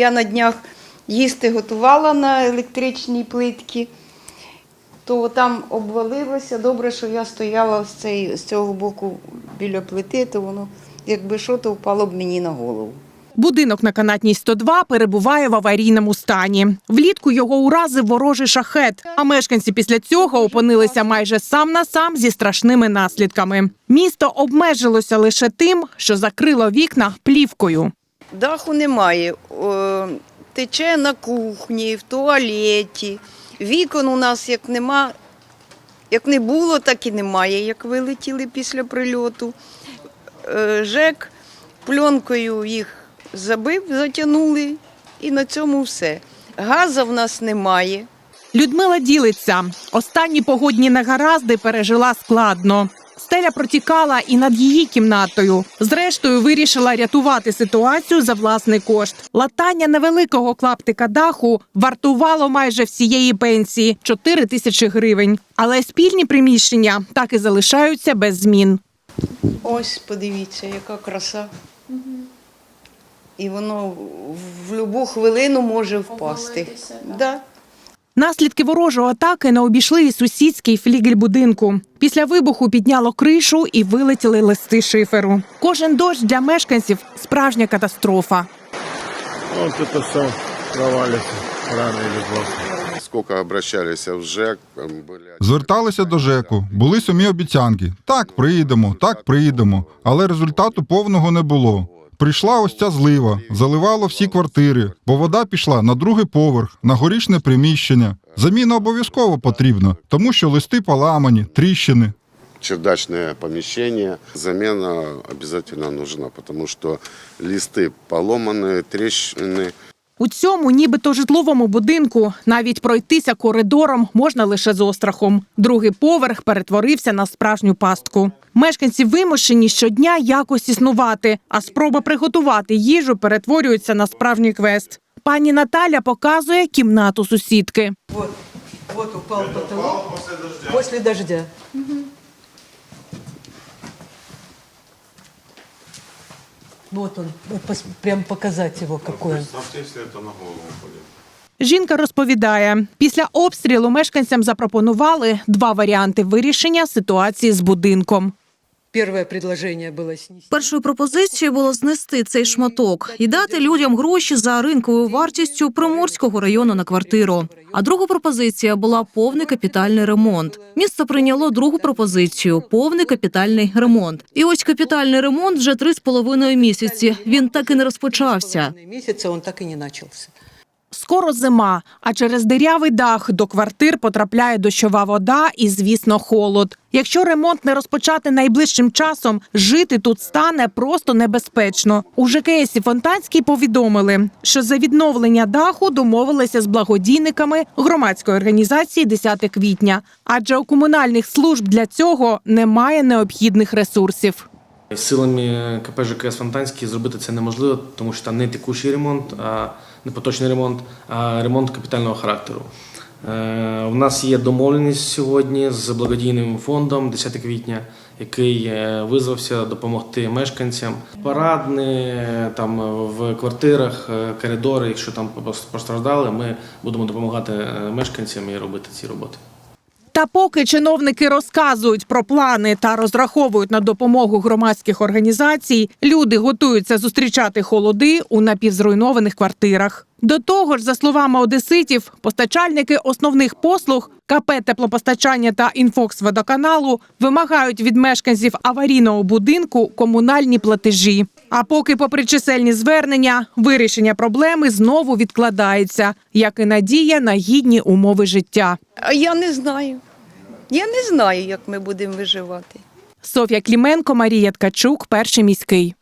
я на днях їсти готувала на електричній плитці, то там обвалилося. Добре, що я стояла з, цей, з цього боку біля плити, то воно, якби що, то впало б мені на голову. Будинок на канатній 102 перебуває в аварійному стані. Влітку його уразив ворожий шахет. А мешканці після цього опинилися майже сам на сам зі страшними наслідками. Місто обмежилося лише тим, що закрило вікна плівкою. Даху немає. Тече на кухні, в туалеті. Вікон у нас як нема, як не було, так і немає, як вилетіли після прильоту. Е, ЖЕК пленкою їх забив, затягнули, і на цьому все. Газу в нас немає. Людмила ділиться. Останні погодні негаразди пережила складно. Стеля протікала і над її кімнатою. Зрештою, вирішила рятувати ситуацію за власний кошт. Латання невеликого клаптика даху вартувало майже всієї пенсії 4 тисячі гривень. Але спільні приміщення так і залишаються без змін. Ось, подивіться, яка краса. І воно в будь-яку хвилину може впасти. Да. Наслідки ворожої атаки не обійшли і сусідський флігель будинку. Після вибуху підняло кришу і вилетіли листи шиферу. Кожен дощ для мешканців справжня катастрофа. Вот это все провалится рано или поздно. Сколько обращались в ЖЭК, там были Зверталися до ЖЕКу, були сумі обіцянки. Так, приїдемо, так, приїдемо. Але результату повного не було. Прийшла ось ця злива, заливало всі квартири, бо вода пішла на другий поверх, на горішне приміщення. Заміна обов'язково потрібна, тому що листи поламані, тріщини. чердачное помещение. Замена обязательно нужна, потому что листы поломанные, трещины. У цьому, нібито житловому будинку, навіть пройтися коридором можна лише з острахом. Другий поверх перетворився на справжню пастку. Мешканці вимушені щодня якось існувати, а спроба приготувати їжу перетворюється на справжній квест. Пані Наталя показує кімнату сусідки. Вот, вот упал потолок после дождя. Он, вот он, прям показать его какой он. Если это на голову упадет. Жінка розповідає, після обстрілу мешканцям запропонували два варіанти вирішення ситуації з будинком. Первое предложение было снести. Першою пропозицією було знести цей шматок і дати людям гроші за ринковою вартістю Приморського району на квартиру. А друга пропозиція була повний капітальний ремонт. Місто прийняло другу пропозицію повний капітальний ремонт. І ось капітальний ремонт вже три з половиною місяці. Він так і не розпочався. Месяца он так и не начался. Скоро зима, а через дирявий дах до квартир потрапляє дощова вода і, звісно, холод. Якщо ремонт не розпочати найближчим часом, жити тут стане просто небезпечно. У ЖКС Фонтанській повідомили, що за відновлення даху домовилися з благодійниками громадської організації 10 квітня, адже у комунальних служб для цього немає необхідних ресурсів. Силами КП ЖКС Фонтанський зробити це неможливо, тому що там не текущий ремонт, а не поточний ремонт, а ремонт капітального характеру. Е, У нас є домовленість сьогодні з благодійним фондом 10 квітня, який е, визвався допомогти мешканцям. Парадні е, там в квартирах, коридори, якщо там постраждали, ми будемо допомагати мешканцям і робити ці роботи. Та поки чиновники розказують про плани та розраховують на допомогу громадських організацій, люди готуються зустрічати холоди у напівзруйнованих квартирах. До того ж, за словами одеситів, постачальники основних послуг КП теплопостачання та інфоксводоканалу вимагають від мешканців аварійного будинку комунальні платежі. А поки, попри чисельні звернення, вирішення проблеми знову відкладається, як і надія на гідні умови життя. Я не знаю. Я не знаю, як ми будемо виживати. Софія Кліменко, Марія Ткачук, перший міський.